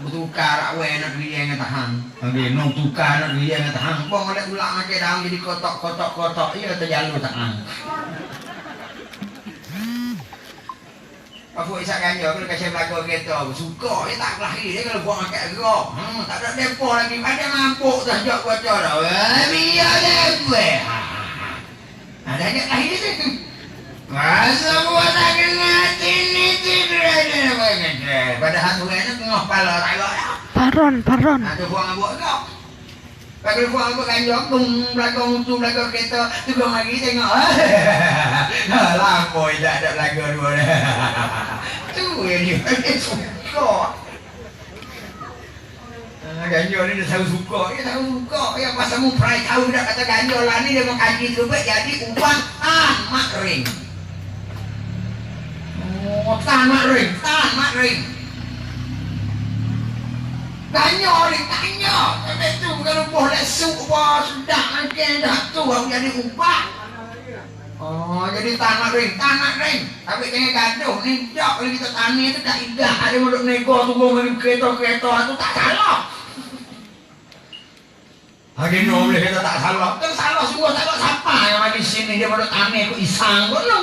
Bertukar awe nak dia yang tahan. Okey, nong tukar nak dia yang tahan. Bong ada ulang ke dalam jadi kotak-kotak-kotak. Iya terjalu tahan. Aku isak ganja aku kasih belakang kereta aku suka dia tak lahir dia kalau buat makan gerak. Hmm, tak ada depo lagi. Ada mampu dah jok baca dah. Eh, biar dia gue. Ada dia lahir dia. Masa buat tak kena sini tidur aja Pada hatu ini tengah pala tak ada. Paron, paron. Ada buang buat kau. Kalau buang buat ganja, bung belakang tu belakang kereta, tu kau lagi tengok. Lama tak ada belakang dua dah. Tu yang dia suka. Ah, Ganja ni dia tahu suka, dia tahu suka. Ya pasal mu prai tahu dah kata ganja lah ni dia mau kaji terbaik jadi ubah tamak ring. Oh, tamak ring, tamak ring. Tanya ni, tanya. Sampai tu kalau boleh suk wah sudah makan dah tu aku jadi ubah. Oh, jadi tanah ring, tanah ring. Tapi jangan gaduh ni. Jok kalau kita tani tu tak indah. Ada mulut nego tunggu dengan kereta-kereta tu tak salah. Hari ni boleh kita tak salah. Kan salah semua tak ada siapa yang ada sini dia mulut tani aku isang pun lu.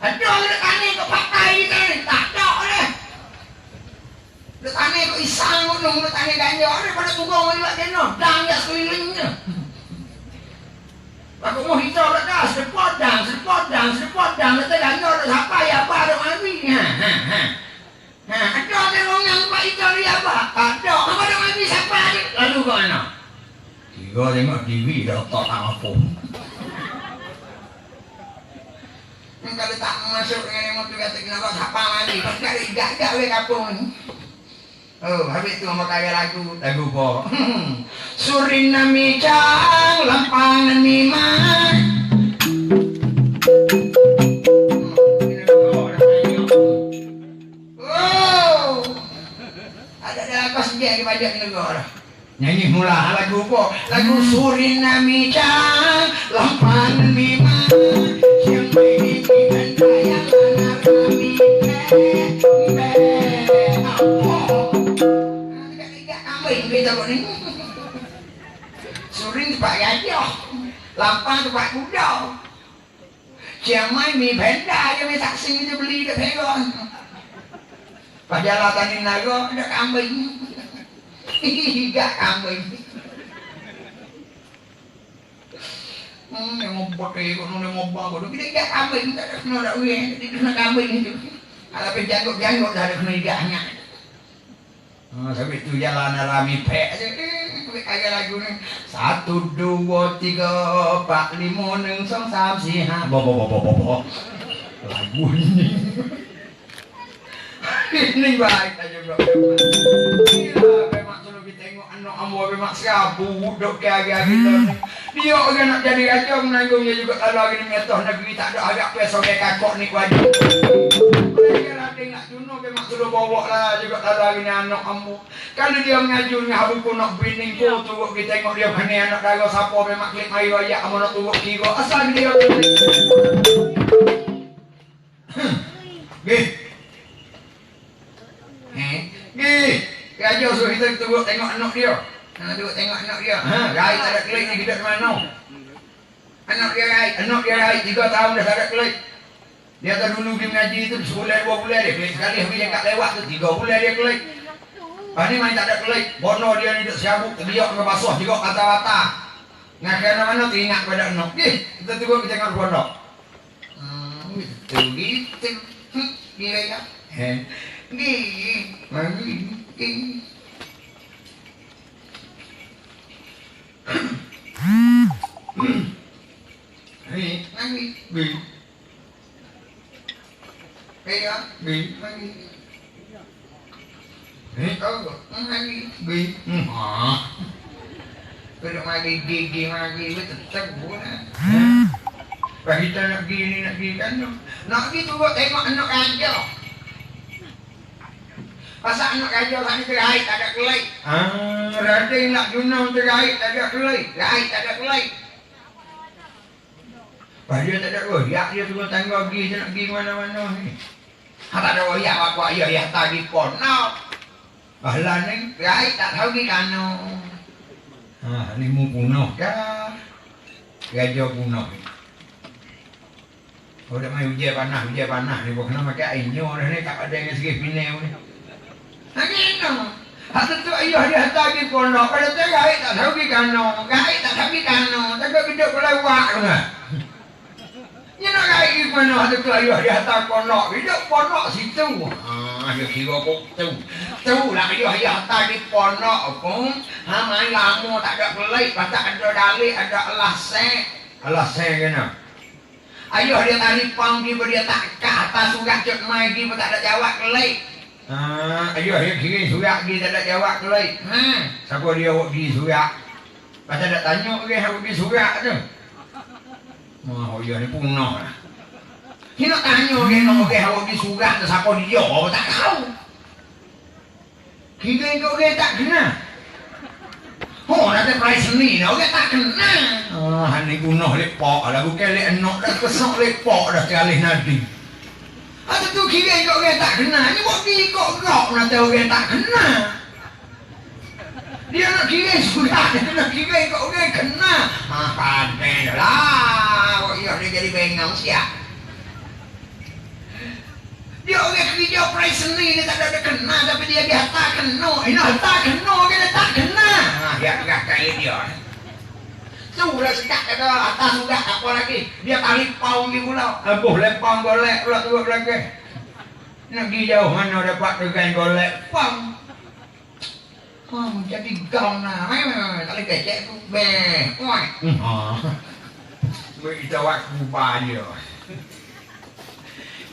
Ada mulut tani aku pakai ni. Tak. Mulut tani aku isang lu. Mulut tani ganja. Ada pada tunggu dengan iwak dia no. Dang ya sekelilingnya. Aku mau hijau kat dah, sedepot dang, sedepot dang, sedepot dang, letak ganja dah siapa ya apa ada mami. Ha ha ha. Ada ke orang yang buat hijau ni apa? Ada. Apa ada mami siapa ni? Lalu ke mana? Tiga tengok TV dah tak tak apa. Kalau tak masuk dengan motor kata kenapa siapa mami? Kau cari gagak weh kapung ni. Oh, habis tu mau kaya lagu, lagu apa? Suriname cang lampangan mimang. Oh, ada ada apa saja di pajak negara. Nyanyi mula lagu apa? Lagu Suriname cang lampangan mimang. Kambing kita kok ni. Suring tempat gajah. Lampang tempat kuda. Chiang Mai mi penda je mi saksi dia beli dia pegang. Padahal tani naga ada kambing. Higa kambing. Hmm, yang mau pakai kau nuna bawa kau. Kita higa kambing, tak ada kena nak uang, kita kena kambing itu. Kalau penjangkut jangkut dah ada kena higanya. Oh, tapi tu jalan alami pek aja. Lagu ni. Satu, dua, tiga, empat, lima, enam, song, sam, si, ha. Bo, bo, bo, bo, bo, bo. Lagu ni. ini baik aja bro. Memang suruh kita tengok anak ambo memang siapa duduk ke agak kita ni. Dia orang nak jadi raja menanggungnya juga kalau lagi ni metoh negeri tak ada agak peso kayak kakak ni wajib. Lah tengok duno memang sudah bawa lah juga kalau lagi ni anak ambo. Kalau dia mengajunya habis pun nak bining ko tunggu kita tengok dia mana anak kagak siapa memang klik mari raya ambo nak tunggu kira asal dia. Gih. Eh, gih. Raja suruh kita tunggu tengok anak dia. Ha, tengok tengok anak dia. Ha, rai tak ada klik ni kita mana? Anak dia rai, anak dia rai 3 tahun dah tak ada klik. Dia tu dulu pergi mengaji tu sebulan dua bulan dia klik sekali habis dia kat lewat tu 3 bulan dia klik. Ah ni main tak ada klik. Bono dia ni duk siabuk terbiak ke basuh juga kata-kata. Nak kena mana teringat pada anak. Gih, kita tunggu kita tengok bono. Hmm, gitu gitu. Hmm, Gila ya. Eh. Mari. Gih. Hei, mari. Gih. Hei, ya. Gih, mari. Hei, kau. Mari. Gih. Hmm. Ah. Kalau mari gigi mari tetap boleh. Pak kita nak pergi ni nak pergi kan Nak pergi tu buat tengok anak raja Pasal anak raja sana terakhir tak ada kelai Ah, Raja nak guna terakhir tak ada kelai Terakhir tak ada kelai Pak dia tak ada royak dia turun tangga pergi dia nak pergi mana-mana ni Ha tak ada royak apa ya ya tadi pon Nah Ahlan ni, right, tak tahu ni kano. Ha, ni mu kuno dah. Raja kuno. Oh, dah main hujan panas, hujan panas ni. Bukan nak makan air nyo dah ni. Tak ada yang sikit pinau ni. Ha, ni no. Hata tu ayah dia hantar pergi pondok. Pada tu gaib tak tahu pergi kano. Gaib tak tahu pergi kano. Tak duduk pelawak tu pergi mana? Hata tu ayah dia hantar pondok. Duduk pondok situ. Ah, dia kira kok tu. Tu lah dia hantar di pondok pun. Ha, main lama tak ada pelik. Pasal ada dalih, ada alasan. Alasan kena. Ayah dia tadi pang dia dia tak ke atas surat cek dia pun tak ada jawab kelik. Ah, ayah dia kira surat dia tak ada jawab kelik. Ha, siapa dia awak pergi surat? Pasal tak tanya orang yang pergi surat tu. Wah, ayah ni punah lah. Dia nak tanya orang nak orang yang pergi surat tu siapa dia, awak tak tahu. Kira kau orang tak kenal. Oh, nanti price ni, orang tak kenal. Ah, ni gunah lepak lah. Bukan lek enak dah kesak lepak dah sekali nanti. Ada tu kira kau orang tak kenal. Ni buat pergi ikut gerak nanti orang tak kenal. Dia nak kira sudah, dia nak kira kau orang kenal. Ha, pandai dah lah. Kau iya dia jadi bengang siap. Dia orang kerja price ni, dia tak ada dia kenal. Tapi dia dia tak kenal. Ini tak kenal, dia tak kenal. Ha, dia agak dia. Sudah sekat kata atas sudah apa lagi. Dia tarik paung di pulau. Abuh lepang golek pula turut lagi. Nak pergi jauh mana dapat tegan golek pang. Oh, jadi gaung lah. Boleh kecek tu. Beh. Oi. Ha. Kita waktu banyak.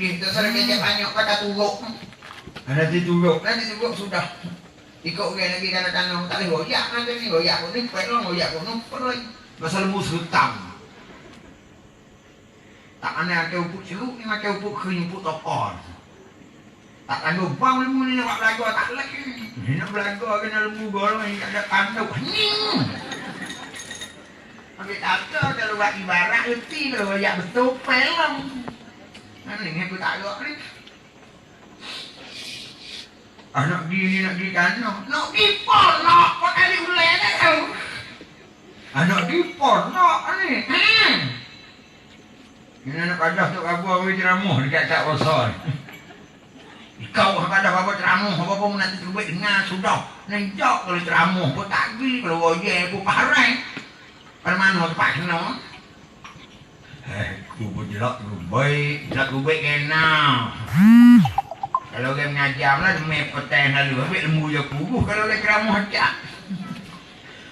Gitu sering kecek banyak kata turuk. Nanti turuk. Nanti turuk sudah. Ikut orang lagi kadang-kadang tak boleh goyak nanti ni goyak pun ni pelong goyak pun ni. Pasal lembu serutang. Tak ada upuk ceruk ni makan upuk kering upuk topon. Tak ada bang lembu ni nak belaga tak lagi. Ni nak belaga kena lembu golong ni tak ada kanduk. Ning. Ambil kata kalau buat ibarat reti kalau banyak betul pelong. Ni aku tak ada ni. Ah, nak pergi ni, nak pergi kanan. Nak pergi pon, nak. Kau kali ulai dah tahu. Anak dipon nak ni. Hmm. Ini anak kadah tu kabu awi ceramah dekat Cak Rosol. Kau kadah apa ceramah apa pun nanti terbuat dengar sudah. Nenjak kalau ceramah pun tak pergi kalau pun parai. Pada mana tempat kena? Aku pun jelak tu baik. Jelak tu baik kena. Kalau dia mengajar lah, dia petang lalu. Habis lembu dia kubuh kalau dia ceramah ajak.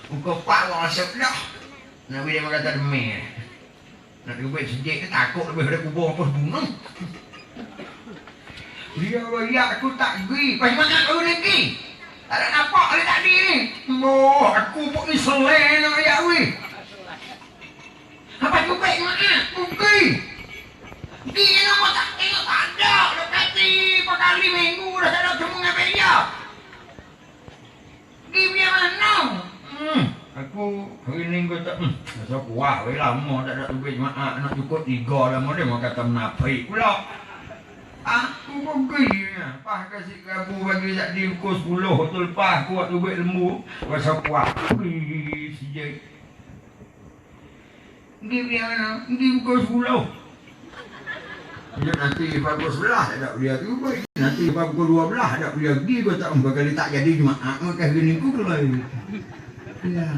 Buka pak orang masuk dah. Nabi dia kata demi. Nak kubur sejik dia takut lebih daripada kubur apa bunuh. Dia raya aku tak pergi. Pas makan aku pergi. Tak ada nampak dia tadi ni. Oh, aku pun ni selai nak raya weh. Apa aku baik pergi. Pergi nama tak tengok tak ada. Dah kati kali minggu dah tak ada cuma dengan dia. Pergi biar mana? Hmm. Aku hari ni kau tak hmm, rasa kuah weh lama tak ada duit jemaah nak cukup tiga lama dia mau kata menafik pula. Aku pergi. Pas kasih kabu bagi tak di ukur sepuluh tu lepas aku buat duit lembu rasa kuah. Pergi sejak. Dia mana? Pergi ukur sepuluh. Dia nanti pukul sebelah tak dia tu. Nanti pukul dua belah tak dia pergi kau tak empat kali tak jadi jemaah maka gini ku kelai. Ya.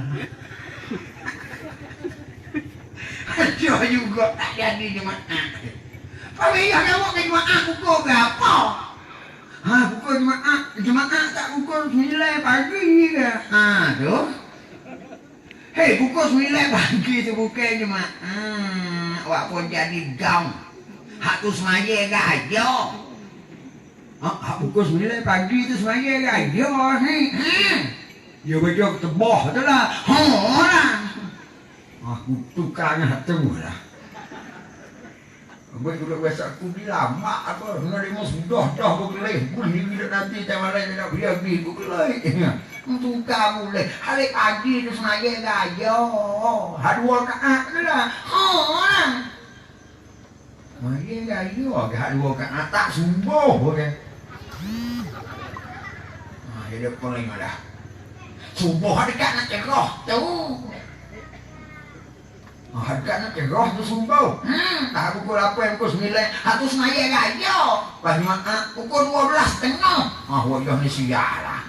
Aja juga tak jadi jemaah. Pamiyah kamu ke jemaah pukul berapa? Ha, pukul jemaah. Jemaah tak pukul 9 pagi ke? Ha, tu. Pukul 9 pagi tu bukan jemaah. Hmm, awak pun jadi gaung. Hak tu semaya gajo. Ha, hak pukul 9 pagi tu semaya gajo ni. Hmm. Ya baca tebah tu lah. Ha lah. Aku tukarnya tu lah. Baik dulu biasa aku bilang, mak apa, nak mau sudah dah berkelih. Boleh bila nanti tema lain nak pergi pergi berkelih. Tukar boleh. Hari pagi tu sengaja gajo. Hari dua kaat tu lah. Ha lah. Mari gajo, hari dua kaat tak subuh. Okay. dia dia paling ada. Subuh dekat nak cerah tu. Ah, dekat nak cerah tu subuh. Hmm, tak pukul 8, pukul 9, aku semaya raya. Pas Jumaat pukul 12 tengah. Ah, wajah ni sialah.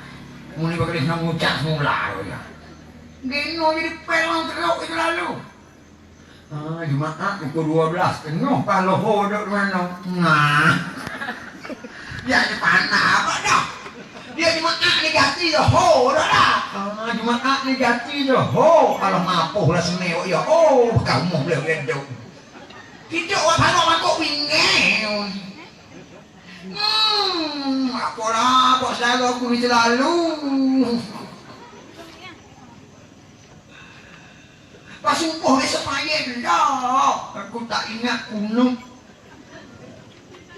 Muni bakal nak ngucap semula ya. Gino jadi pelang teruk itu lalu. Ah, Jumaat pukul 12 tengah. Kalau ho duduk di mana? Nah. Dia ni panah apa dah? Dia Jumaat ni ganti dah ho dah lah. Ah, Jumaat ni ganti dah ho. Kalau mapuh lah semewak ya. Oh, kamu boleh gedung. Kita orang panas makuk wingel. Hmm, apalah, saudara aku ni terlalu. Pas subuh besok pagi dah. Aku tak ingat kuno.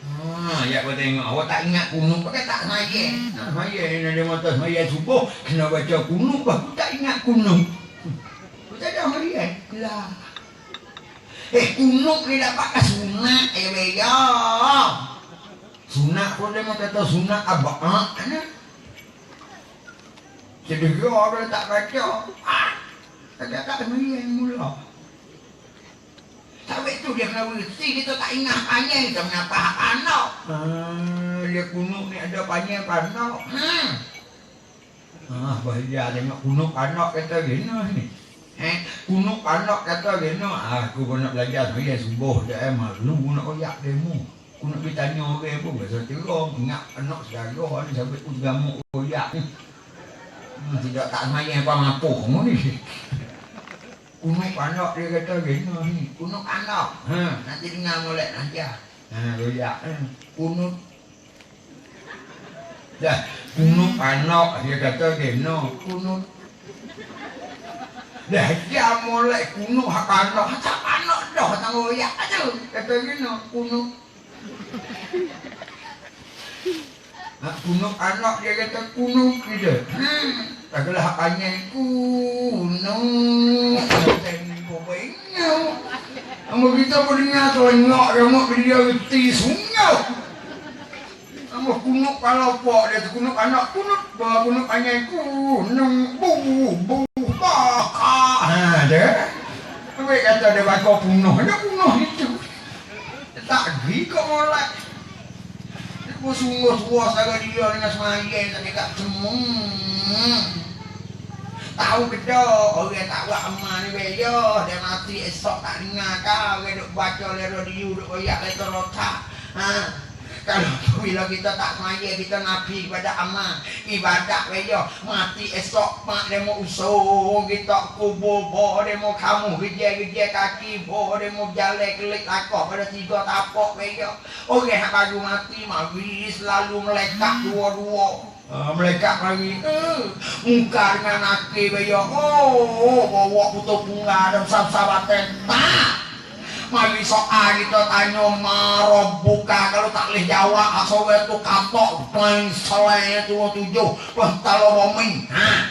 Ha, ya kau tengok. Awak tak ingat kuno. Pakai tak semaya. Tak semaya ni ada mata semaya subuh. Kena baca kuno. Aku tak ingat kuno. Aku tak ada semaya. Lah. Eh, kuno ni ke sunat. Eh, beya. Sunat pun dia kata sunat abak. Ha, mana? Cedera dia tak baca. Ah. Tak tak semaya mula. Sampai tu dia kena berhenti, kita tak ingat panjang, kita mengapa hak anak. Ah, dia kuno ni ada panjang panak. Hmm. Ah, bahaya tengok kuno panak kata gini ni. Eh, kuno panak kata gini. Ah, aku pun nak belajar saya subuh dia eh, malu nak koyak demo. Aku nak pergi tanya orang pun, biasa terong, ingat anak segala ni sampai aku koyak tidak tak main apa mampu kamu ni. Kunuk anak dia kata gini ni. Kunuk anak. Ha, nanti dengar molek nanti ah. Ha, koyak Eh. Kunuk. Dah, kunuk anak dia kata gini. Kunuk. Dah, dia mulai kunuk hak anak. Hak anak dah tang royak aja. Kata gini, kunuk. Ha, kunuk anak dia kata kunuk gitu. Hmm. Kala hak. Tempo banyak. Amo kita pun dengar tengok dia mak dia reti sungau. Amo kunuk kalau pok dia tu kunuk anak kunuk bawa kunuk panjang kunuk bu bu baka. Ha dia. Awak kata dia bakal punuh. Dia punuh itu. Tak pergi kok molek. Aku sungguh-sungguh saga dia dengan semayang tak dekat cemung. Tahu ke dah orang tak buat amal ni beyo dia mati esok tak dengar kau orang duk baca le radio duk koyak le rotak. Ha. Kalau bila kita tak semaya kita nabi kepada amal ibadat beyo mati esok mak mau usung kita kubur bo mau kamu geje-geje kaki bo mau jalan kelik lakoh pada tiga tapak beyo orang nak baru mati mari selalu melekat dua-dua. Uh, melekat lagi. Uh, muka dengan aki beyo oh bawa putus bunga dan sab-sabatan tak mari soal kita tanya marah buka. Kalau tak boleh jawab asal itu katok main selai itu tujuh pental romi ha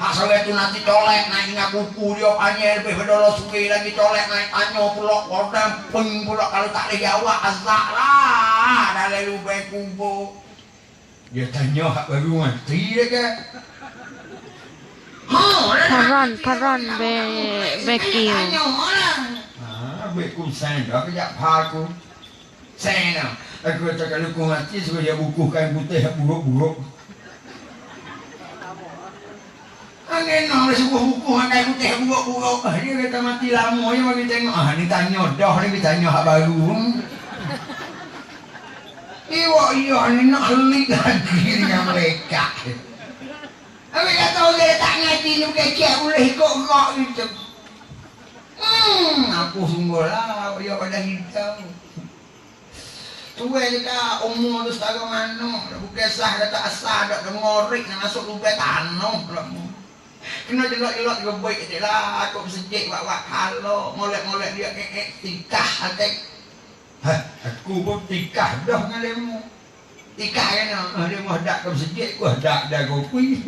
asal itu nanti colek naik ingat kuku dia panjang lebih berdolo suwi lagi colek naik tanya pulak kodam peng pulak kalau tak boleh jawab azak lah dari lubang kubu dia tanya hak baru mati dia ke? Ha, Paron, paron be bekiu. Tanya baik ku sen dah kejap pa aku. Sen dah. Aku kata kalau ku mati suruh dia buku kain putih yang buruk-buruk. Angin nak suruh buku kain putih yang buruk-buruk. Ah, Dia kata mati lama je bagi tengok. Ah, ni tanya dah ni kita tanya hak baru. Iwak iya ni nak kelik lagi dengan mereka. Habis kata orang tak ngaji ni kecek boleh ikut gerak gitu. Aku sungguh lah, dia pada hitam. Tuai kita umur tu setara mana, dah bukan sah, dah tak sah, dah dah ngorik, nak masuk lubang tanah. Kena jelak-jelak juga baik je lah, aku bersejik buat-buat kalau, molek-molek dia eh-eh, tikah hati. Aku pun tikah dah dengan lemu. Tikah kan, dia mau hendak kau bersejik, aku hendak dah kuih.